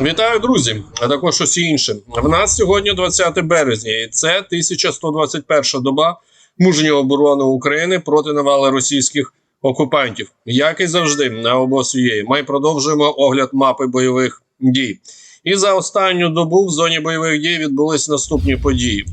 Вітаю, друзі! А також усі інші. В нас сьогодні 20 березня, і це 1121 доба мужньої оборони України проти навали російських окупантів. Як і завжди, на обосує. Ми продовжуємо огляд мапи бойових дій. І за останню добу в зоні бойових дій відбулись наступні події.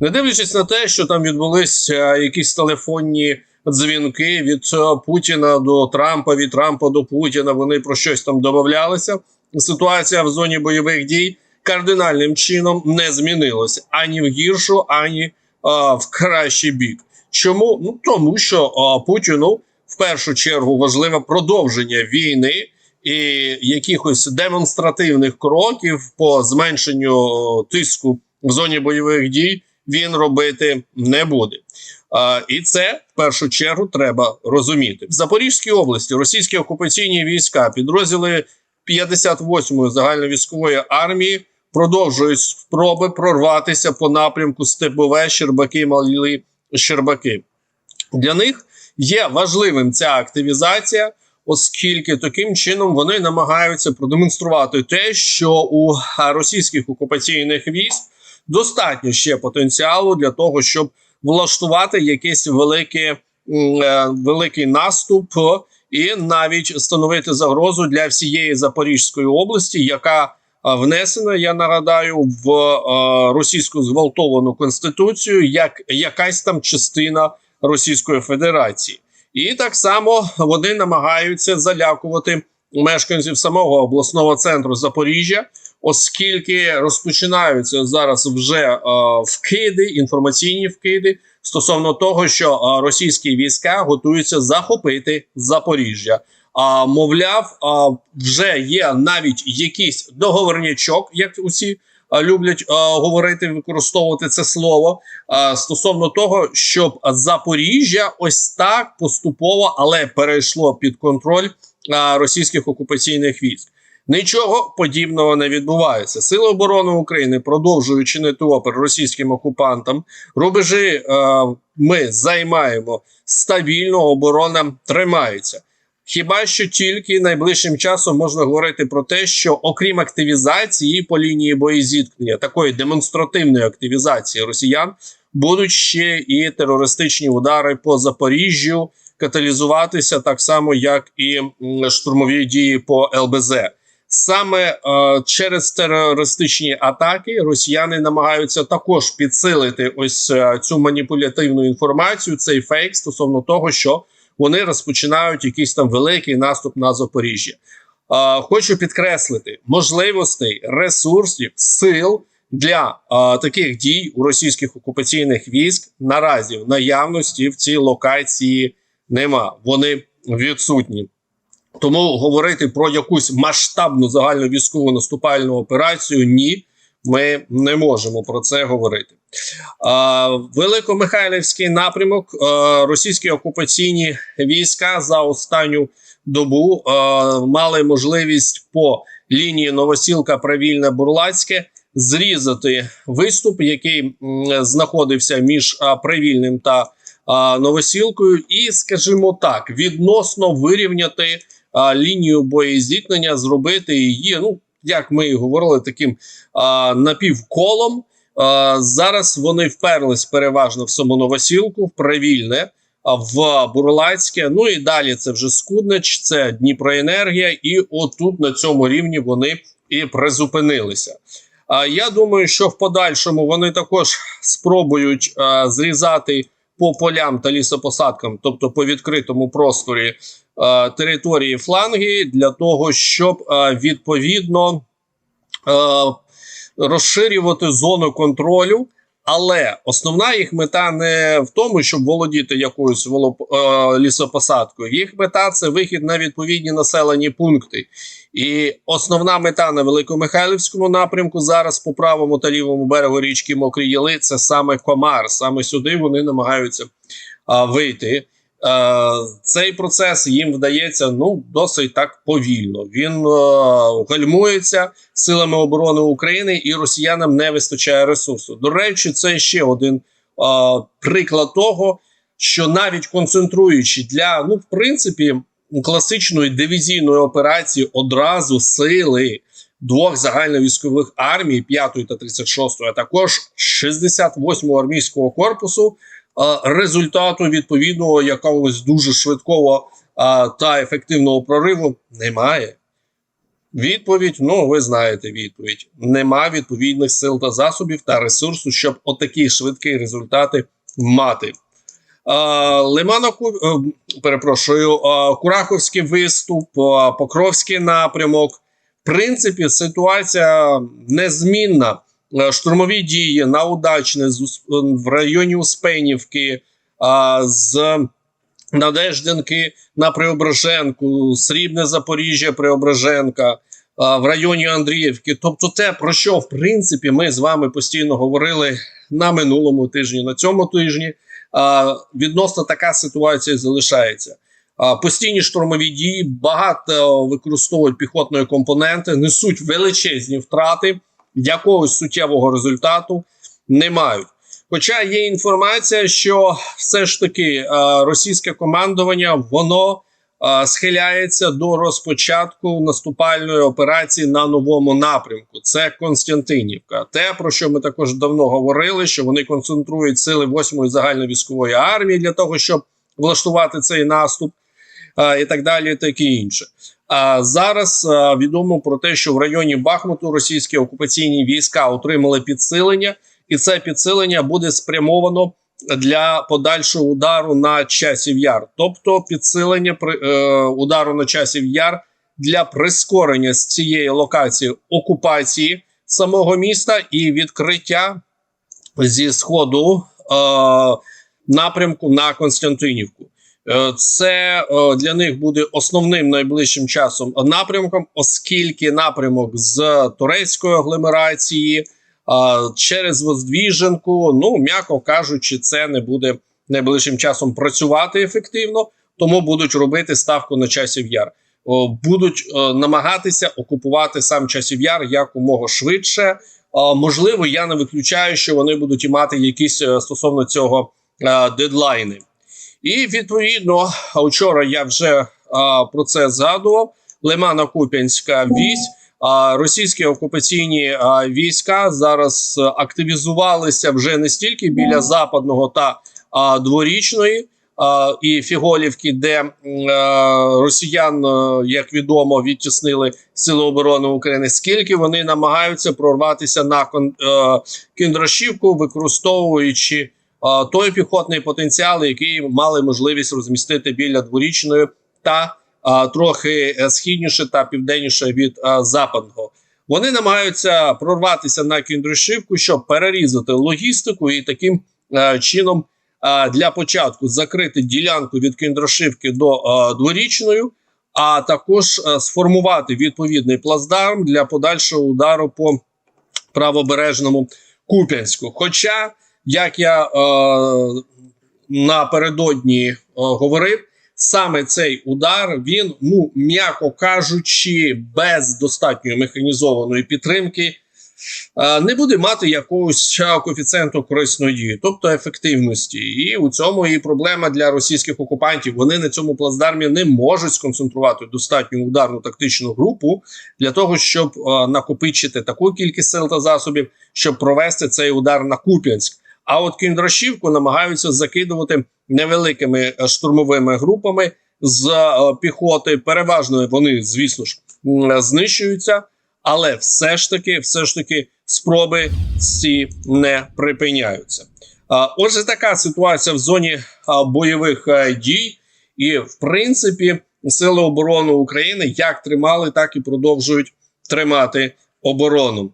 Не дивлячись на те, що там відбулися якісь телефонні дзвінки від Путіна до Трампа, від Трампа до Путіна, вони про щось там домовлялися. Ситуація в зоні бойових дій кардинальним чином не змінилася ані в гіршу, ані а, в кращий бік. Чому? Ну тому що а, Путіну в першу чергу важливе продовження війни і якихось демонстративних кроків по зменшенню тиску в зоні бойових дій він робити не буде. А, і це в першу чергу треба розуміти. В Запорізькій області російські окупаційні війська, підрозділи 58-ї загальновійськової армії продовжують спроби прорватися по напрямку Степове, Щербаки, Малі Щербаки. Для них є важливим ця активізація, оскільки таким чином вони намагаються продемонструвати те, що у російських окупаційних військ достатньо ще потенціалу для того, щоб влаштувати якийсь великий, е, великий наступ і навіть становити загрозу для всієї Запорізької області, яка е, внесена, я нагадаю, в е, російську зґвалтовану конституцію, як якась там частина Російської Федерації, і так само вони намагаються залякувати мешканців самого обласного центру Запоріжжя, оскільки розпочинаються зараз вже е, вкиди, інформаційні вкиди стосовно того, що російські війська готуються захопити Запоріжжя. А мовляв, вже є навіть якийсь договорнячок, як усі люблять говорити, використовувати це слово стосовно того, щоб Запоріжжя ось так поступово, але перейшло під контроль російських окупаційних військ. Нічого подібного не відбувається. Сили оборони України продовжують чинити опір російським окупантам. Рубежі е, ми займаємо стабільно, оборона тримається. Хіба що тільки найближчим часом можна говорити про те, що окрім активізації по лінії боєзіткнення, такої демонстративної активізації росіян, будуть ще і терористичні удари по Запоріжжю каталізуватися так само, як і штурмові дії по ЛБЗ. Саме е, через терористичні атаки росіяни намагаються також підсилити ось е, цю маніпулятивну інформацію, цей фейк стосовно того, що вони розпочинають якийсь там великий наступ на Запоріжжя. Е, хочу підкреслити можливостей, ресурсів, сил для таких дій у російських окупаційних військ наразі в наявності в цій локації нема. Вони відсутні. Тому говорити про якусь масштабну загальну військову наступальну операцію ні, ми не можемо про це говорити. Великомихайлівський напрямок, російські окупаційні війська за останню добу мали можливість по лінії Новосілка Правільне Бурлацьке зрізати виступ, який знаходився між а, Привільним та Новосілкою, і, скажімо так, відносно вирівняти а, лінію боєзіткнення, зробити її, ну як ми і говорили, таким а, напівколом. А, зараз вони вперлись переважно в саму Новосілку, в Привільне, в Бурлацьке. Ну і далі це вже Скуднич, це Дніпроенергія, і отут на цьому рівні вони і призупинилися. А я думаю, що в подальшому вони також спробують а, зрізати по полям та лісопосадкам, тобто по відкритому просторі території фланги, для того, щоб е, відповідно е, розширювати зону контролю. Але основна їх мета не в тому, щоб володіти якоюсь е, лісопосадкою. Їх мета це вихід на відповідні населені пункти. І основна мета на Великомихайлівському напрямку зараз по правому та лівому берегу річки Мокрі Яли це саме Комар. Саме сюди вони намагаються а, вийти. Е, цей процес їм вдається ну досить так повільно. Він е, гальмується силами оборони України, і росіянам не вистачає ресурсу. До речі, це ще один е, приклад того, що навіть концентруючи для ну, в принципі, класичної дивізійної операції одразу сили двох загальновійськових армій 5 та 36, а також 68-го армійського корпусу. е, Результату відповідного якогось дуже швидкого е, та ефективного прориву немає. Відповідь: ну ви знаєте відповідь. Нема відповідних сил та засобів та ресурсу, щоб отакі швидкі результати мати. Е, Лиманоку, перепрошую, Кураховський виступ, Покровський напрямок. Принципі, ситуація незмінна. Е, Штурмові дії на удачне в районі Успенівки, з Надеждинки на Преображенку, Срібне Запоріжжя, Преображенка, в районі Андріївки. Тобто, те, про що в принципі ми з вами постійно говорили на минулому тижні, на цьому тижні. Відносно така ситуація залишається. Постійні штурмові дії, багато використовують піхотної компоненти, несуть величезні втрати, якогось суттєвого результату не мають. Хоча є інформація, що все ж таки е, російське командування воно е, схиляється до розпочатку наступальної операції на новому напрямку. Це Константинівка. Те, про що ми також давно говорили, що вони концентрують сили 8-ї загальновійськової армії для того, щоб влаштувати цей наступ, і так далі, таке інше. А зараз е, відомо про те, що в районі Бахмуту російські окупаційні війська отримали підсилення, і це підсилення буде спрямовано для подальшого удару на часів яр, тобто підсилення при е, удару на часів яр для прискорення з цієї локації окупації самого міста і відкриття зі сходу е, напрямку на Константинівку. Е, Це е, для них буде основним найближчим часом напрямком, оскільки напрямок з турецької агломерації через Воздвіженку, ну м'яко кажучи, це не буде найближчим часом працювати ефективно, тому будуть робити ставку на часів яр. Будуть е, намагатися окупувати сам часів яр якомога швидше. Можливо, я не виключаю, що вони будуть і мати якісь стосовно цього дедлайни. І відповідно, вчора я вже а, про це згадував. Лимано-Куп'янська вісь. А російські окупаційні а, війська зараз активізувалися вже не стільки біля западного та а, дворічної а, і Фіголівки, де а, росіян, як відомо, відтіснили Сили оборони України, скільки вони намагаються прорватися на кон, а, Кіндрашівку, використовуючи той піхотний потенціал, який мали можливість розмістити біля дворічної та трохи е, східніше та південніше від западного. Вони намагаються прорватися на Кіндрашівку, щоб перерізати логістику і таким чином для початку закрити ділянку від Кіндрашівки до дворічної, а також сформувати відповідний плацдарм для подальшого удару по правобережному Куп'янську. Хоча як я е, напередодні е, говорив, саме цей удар він, ну м'яко кажучи, без достатньої механізованої підтримки. е, Не буде мати якогось коефіцієнту корисної дії, тобто ефективності, і у цьому і проблема для російських окупантів. Вони на цьому плацдармі не можуть сконцентрувати достатню ударну тактичну групу для того, щоб е, накопичити таку кількість сил та засобів, щоб провести цей удар на Куп'янськ. А от Кіндрашівку намагаються закидувати невеликими е, штурмовими групами з е, піхоти. Переважно вони, звісно ж, знищуються, але все ж таки, все ж таки, спроби ці не припиняються. Отже, така ситуація в зоні бойових е, дій, і в принципі, сили оборони України як тримали, так і продовжують тримати оборону.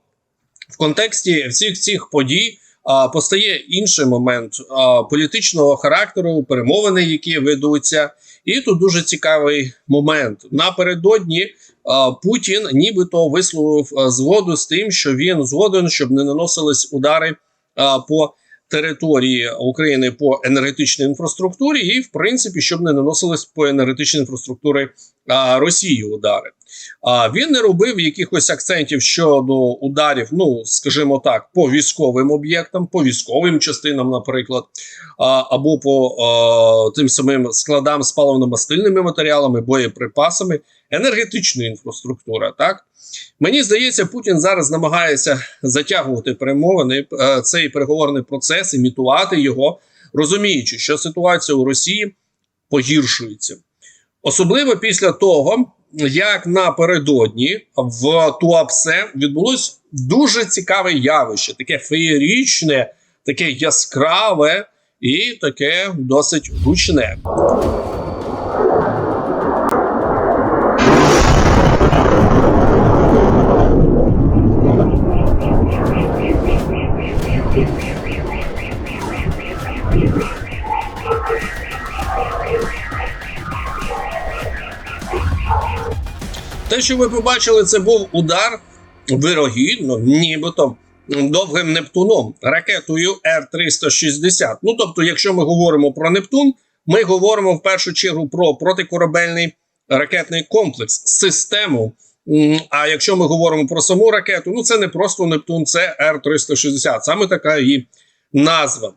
В контексті всіх цих подій а, постає інший момент а, політичного характеру, перемовини, які ведуться. І тут дуже цікавий момент. Напередодні а, Путін нібито висловив згоду з тим, що він згоден, щоб не наносились удари а, по території України по енергетичній інфраструктурі, і в принципі, щоб не наносились по енергетичній інфраструктурі а, Росії удари. А він не робив якихось акцентів щодо ударів, ну скажімо так, по військовим об'єктам, по військовим частинам, наприклад, а, або по а, тим самим складам з паливно-мастильними матеріалами, боєприпасами, енергетична інфраструктура. Так мені здається, Путін зараз намагається затягувати перемовини е, цей переговорний процес, імітувати його, розуміючи, що ситуація у Росії погіршується. Особливо після того, як напередодні в Туапсе відбулось дуже цікаве явище, таке феєрічне, таке яскраве і таке досить гучне. Те, що ви побачили, це був удар вирогідно, нібито довгим Нептуном, ракетою Р-360. Ну тобто, якщо ми говоримо про Нептун, ми говоримо в першу чергу про протикорабельний ракетний комплекс, систему. А якщо ми говоримо про саму ракету, ну це не просто Нептун, це Р-360. Саме така її назва.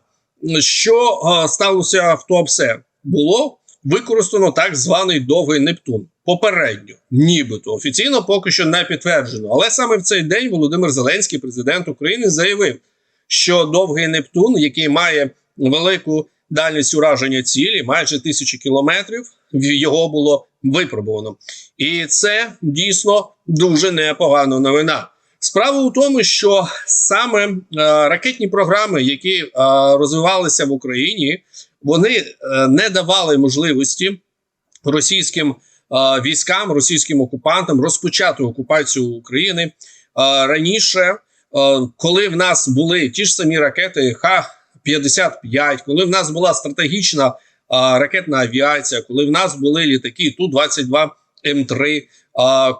Що е, сталося в Туапсе? Було використано так званий довгий Нептун. Попередньо, нібито офіційно поки що не підтверджено. Але саме в цей день Володимир Зеленський, президент України, заявив, що довгий Нептун, який має велику дальність ураження цілі, майже тисячі кілометрів, його було випробовано. І це дійсно дуже непогана новина. Справа у тому, що саме е, ракетні програми, які е, розвивалися в Україні, вони е, не давали можливості російським е, військам, російським окупантам розпочати окупацію України. Е, раніше, коли в нас були ті ж самі ракети Х-55, коли в нас була стратегічна ракетна авіація, коли в нас були літаки Ту-22 М3,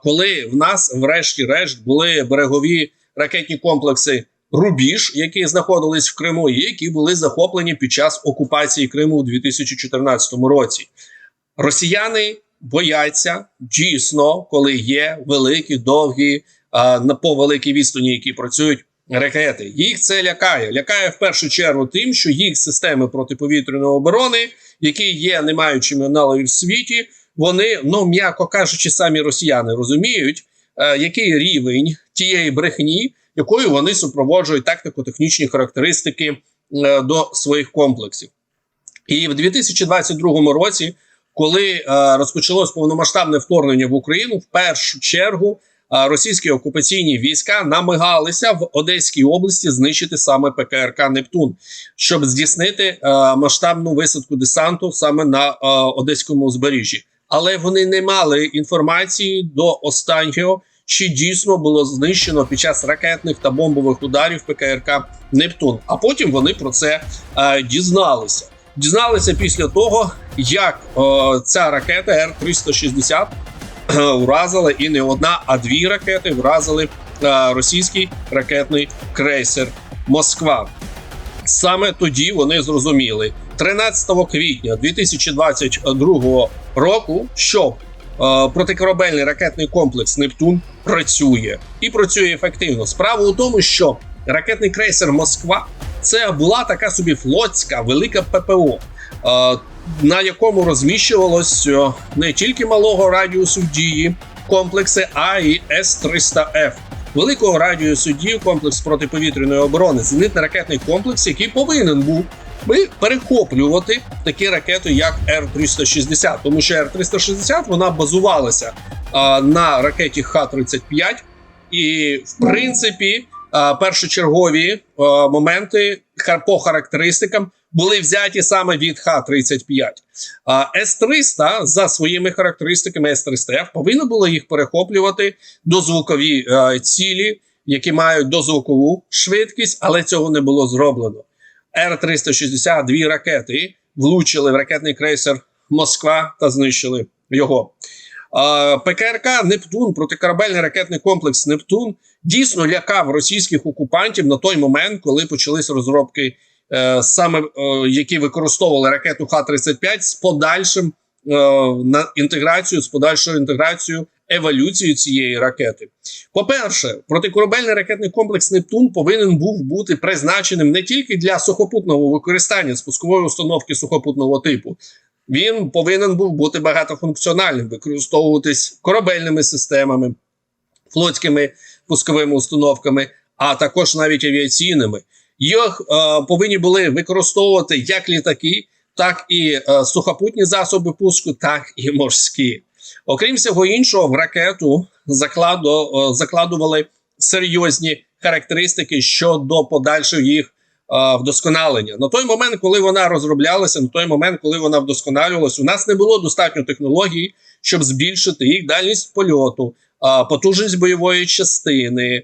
коли в нас, врешті-решт, були берегові ракетні комплекси Рубіж, які знаходились в Криму, і які були захоплені під час окупації Криму у 2014 році. Росіяни бояться дійсно, коли є великі, довгі, на по великій відстані, які працюють ракети. Їх це лякає. Лякає в першу чергу тим, що їх системи протиповітряної оборони, які є не маючими аналогів в світі, вони, ну м'яко кажучи, самі росіяни розуміють, е, який рівень тієї брехні, якою вони супроводжують тактико-технічні характеристики е, до своїх комплексів. І в 2022 році, коли е, розпочалось повномасштабне вторгнення в Україну, в першу чергу е, російські окупаційні війська намагалися в Одеській області знищити саме ПКРК Нептун, щоб здійснити масштабну висадку десанту саме на Одеському узбережжі. Але вони не мали інформації до останнього, чи дійсно було знищено під час ракетних та бомбових ударів ПКРК Нептун. А потім вони про це е, дізналися. Дізналися після того, як е, ця ракета Р-360 е, вразила і не одна, а дві ракети вразили е, російський ракетний крейсер Москва. Саме тоді вони зрозуміли 13 квітня 2022 року, що е, протикорабельний ракетний комплекс Нептун працює і працює ефективно. Справа у тому, що ракетний крейсер Москва це була така собі флотська велика ППО, е, на якому розміщувалось е, не тільки малого радіусу дії комплекси, а й С-300Ф. Великого радіусу дії комплекс протиповітряної оборони, зенитно-ракетний комплекс, який повинен був би перехоплювати такі ракети, як Р-360, тому що Р-360 вона базувалася а, на ракеті Х-35, і в принципі а, першочергові а, моменти по характеристикам були взяті саме від Х-35. А С-300 за своїми характеристиками С-300Ф повинно було їх перехоплювати дозвукові е, цілі, які мають дозвукову швидкість, але цього не було зроблено. Р-360 дві ракети влучили в ракетний крейсер Москва та знищили його. ПКРК Нептун, протикорабельний ракетний комплекс Нептун, дійсно лякав російських окупантів на той момент, коли почались розробки, е, саме е, які використовували ракету Х-35 з подальшим е, на інтеграцію, з подальшою інтеграцією еволюцію цієї ракети. По-перше, протикорабельний ракетний комплекс Нептун повинен був бути призначеним не тільки для сухопутного використання спускової установки сухопутного типу. Він повинен був бути багатофункціональним, використовуватись корабельними системами, флотськими пусковими установками, а також навіть авіаційними. Їх е, повинні були використовувати як літаки, так і е, сухопутні засоби пуску, так і морські. Окрім всього іншого, в ракету закладу, е, закладували серйозні характеристики щодо подальшого їх е, вдосконалення. На той момент, коли вона розроблялася, на той момент, коли вона вдосконалювалася, у нас не було достатньо технологій, щоб збільшити їх дальність польоту, е, потужність бойової частини,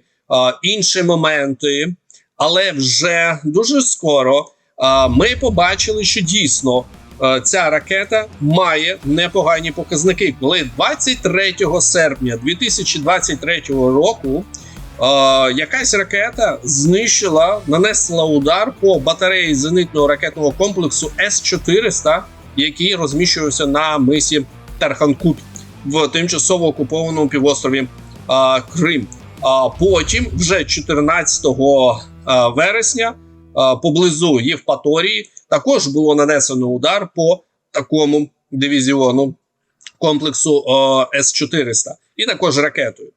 інші моменти. Але вже дуже скоро ми побачили, що дійсно ця ракета має непогані показники. Коли 23 серпня 2023 року е, якась ракета знищила, нанесла удар по батареї зенитного ракетного комплексу С-400, який розміщувався на мисі Тарханкут в тимчасово окупованому півострові е, Крим. А потім, вже 14 е, вересня, е, поблизу Євпаторії, також було нанесено удар по такому дивізіону комплексу е, С-400 і також ракетою.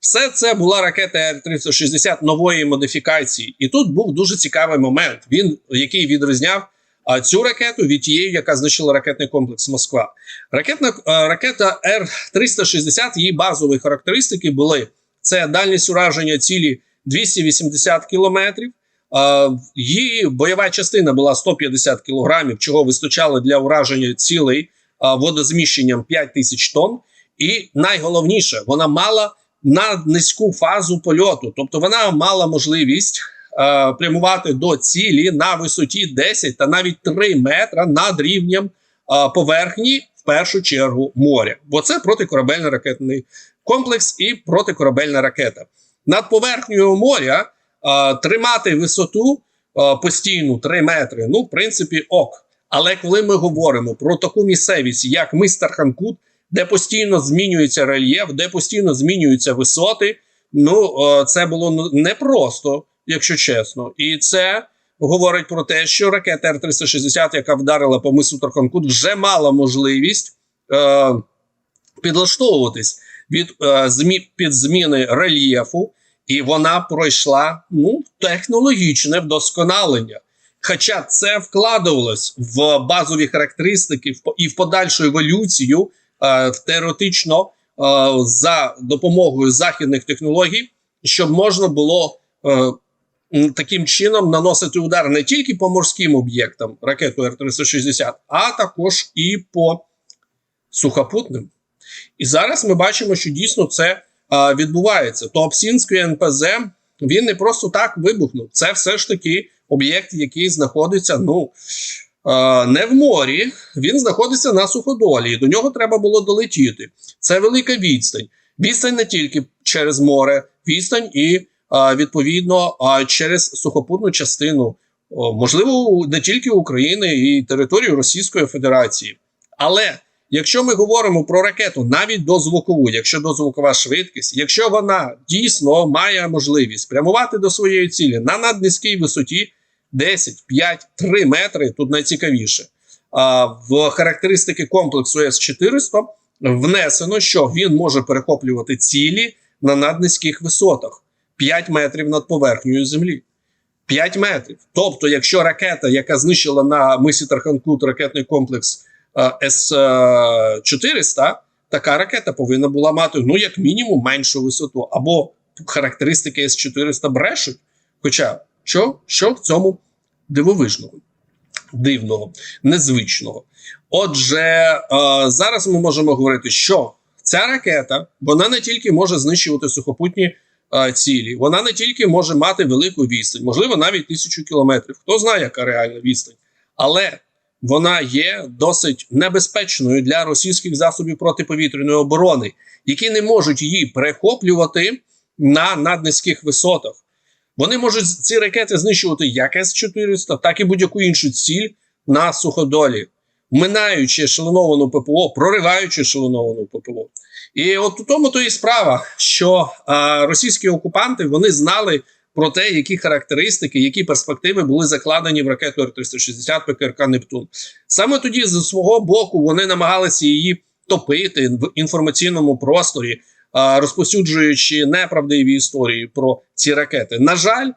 Все це була ракета Р-360 нової модифікації, і тут був дуже цікавий момент, він який відрізняв а, цю ракету від тієї, яка знищила ракетний комплекс Москва. Ракетна е, ракета Р-360, її базові характеристики були: це дальність ураження цілі 280 кілометрів. Її бойова частина була 150 кілограмів, чого вистачало для ураження цілей водозміщенням 5000 тонн. І найголовніше, вона мала на низьку фазу польоту, тобто вона мала можливість е, прямувати до цілі на висоті 10 та навіть 3 метра над рівнем е, поверхні, в першу чергу моря. Бо це протикорабельний ракетний комплекс і протикорабельна ракета. Над поверхнею моря тримати висоту е, постійну 3 метри. Ну, в принципі, ок. Але коли ми говоримо про таку місцевість, як мистер Ханкут, де постійно змінюється рельєф, де постійно змінюються висоти, ну е, це було непросто, якщо чесно. І це говорить про те, що ракета Р-360, яка вдарила по мису Тарханкут, вже мала можливість е, підлаштовуватись від е, змі, під зміни рельєфу, і вона пройшла ну, технологічне вдосконалення. Хоча це вкладувалось в базові характеристики і в подальшу еволюцію е, теоретично е, за допомогою західних технологій, щоб можна було е, таким чином наносити удар не тільки по морським об'єктам ракету Р-360, а також і по сухопутним. І зараз ми бачимо, що дійсно це е, відбувається. Туапсінський НПЗ він не просто так вибухнув. Це все ж таки об'єкт, який знаходиться ну, е, не в морі, він знаходиться на суходолі. і До нього треба було долетіти. Це велика відстань. Відстань не тільки через море, відстань і е, відповідно через сухопутну частину, можливо, не тільки України і територію Російської Федерації. Але якщо ми говоримо про ракету навіть дозвукову, якщо дозвукова швидкість, якщо вона дійсно має можливість прямувати до своєї цілі на наднизькій висоті 10, 5, 3 метри, тут найцікавіше. А, в характеристики комплексу С-400 внесено, що він може перехоплювати цілі на наднизьких висотах 5 метрів над поверхнею землі. 5 метрів. Тобто, якщо ракета, яка знищила на мисі Тарханкут ракетний комплекс С-400, така ракета повинна була мати ну як мінімум меншу висоту, або характеристики С-400 брешуть. Хоча що, що в цьому дивовижного, дивного, незвичного? Отже, е, зараз ми можемо говорити, що ця ракета вона не тільки може знищувати сухопутні е, цілі, вона не тільки може мати велику відстань, можливо, навіть тисячу кілометрів. Хто знає, яка реальна відстань, але вона є досить небезпечною для російських засобів протиповітряної оборони, які не можуть її перехоплювати на наднизьких висотах. Вони можуть ці ракети знищувати як С-400, так і будь-яку іншу ціль на суходолі. минаючи ешелоновану ППО, прориваючи ешелоновану ППО. І от у тому то і справа, що а, російські окупанти вони знали про те, які характеристики, які перспективи були закладені в ракету Р-360 ПКРК Нептун. Саме тоді, з свого боку, вони намагалися її топити в інформаційному просторі, а, розповсюджуючи неправдиві історії про ці ракети. На жаль.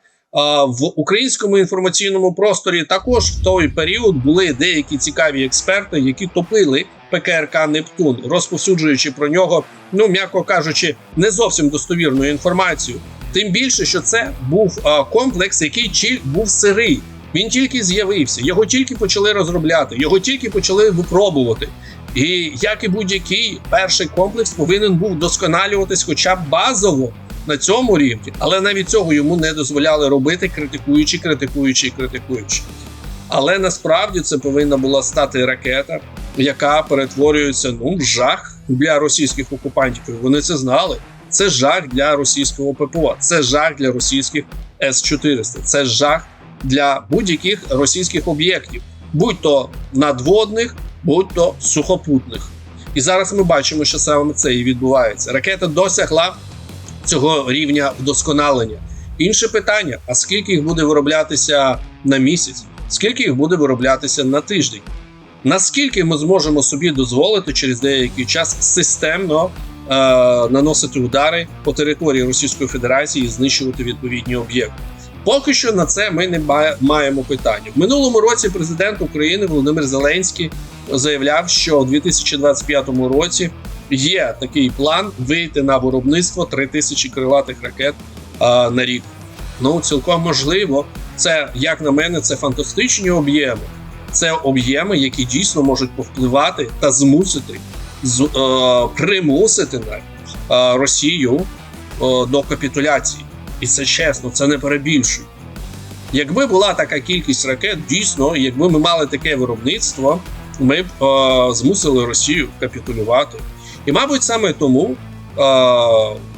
В українському інформаційному просторі також в той період були деякі цікаві експерти, які топили ПКРК Нептун, розповсюджуючи про нього, ну м'яко кажучи, не зовсім достовірну інформацію. Тим більше, що це був а, комплекс, який був сирий. Він тільки з'явився, його тільки почали розробляти, його тільки почали випробувати. І як і будь-який перший комплекс повинен був досконалюватись, хоча б базово на цьому рівні, але навіть цього йому не дозволяли робити, критикуючи, критикуючи критикуючи. Але насправді це повинна була стати ракета, яка перетворюється ну в жах для російських окупантів. Вони це знали. Це жах для російського ППО, це жах для російських С-400, це жах для будь-яких російських об'єктів, будь то надводних, будь то сухопутних. І зараз ми бачимо, що саме це і відбувається. Ракета досягла цього рівня вдосконалення. Інше питання: а скільки їх буде вироблятися на місяць? Скільки їх буде вироблятися на тиждень? Наскільки ми зможемо собі дозволити через деякий час системно наносити удари по території Російської Федерації і знищувати відповідні об'єкти? Поки що на це ми не маємо питання. В минулому році президент України Володимир Зеленський заявляв, що у 2025 році є такий план вийти на виробництво 3000 крилатих ракет а, на рік. Ну цілком можливо, це як на мене, це фантастичні об'єми. Це об'єми, які дійсно можуть повпливати та змусити з, е, примусити навіть е, Росію е, до капітуляції. І це чесно, це не перебільшую. Якби була така кількість ракет, дійсно, якби ми мали таке виробництво, ми б е, змусили Росію капітулювати. І, мабуть, саме тому е,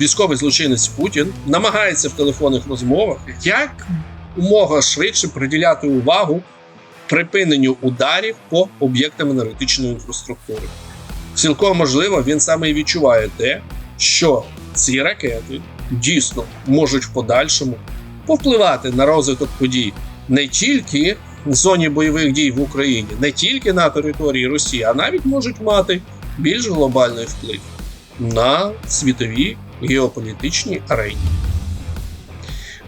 військовий злочинець Путін намагається в телефонних розмовах як умога швидше приділяти увагу припиненню ударів по об'єктам енергетичної інфраструктури. Цілком можливо, він саме і відчуває те, що ці ракети дійсно можуть в подальшому повпливати на розвиток подій не тільки в зоні бойових дій в Україні, не тільки на території Росії, а навіть можуть мати більш глобальний вплив на світові геополітичні арені.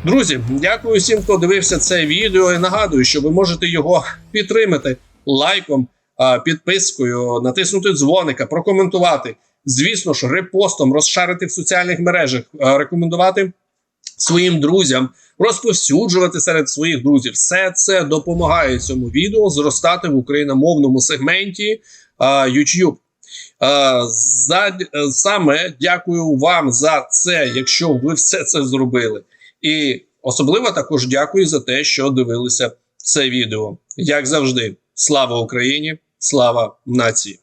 Друзі, дякую всім, хто дивився це відео. І нагадую, що ви можете його підтримати лайком, підпискою, натиснути дзвоника, прокоментувати. Звісно ж, репостом, розшарити в соціальних мережах, рекомендувати своїм друзям, розповсюджувати серед своїх друзів. Все це допомагає цьому відео зростати в україномовному сегменті а, YouTube. Е, За, е, саме дякую вам за це, якщо ви все це зробили. І особливо також дякую за те, що дивилися це відео. Як завжди, слава Україні, слава нації!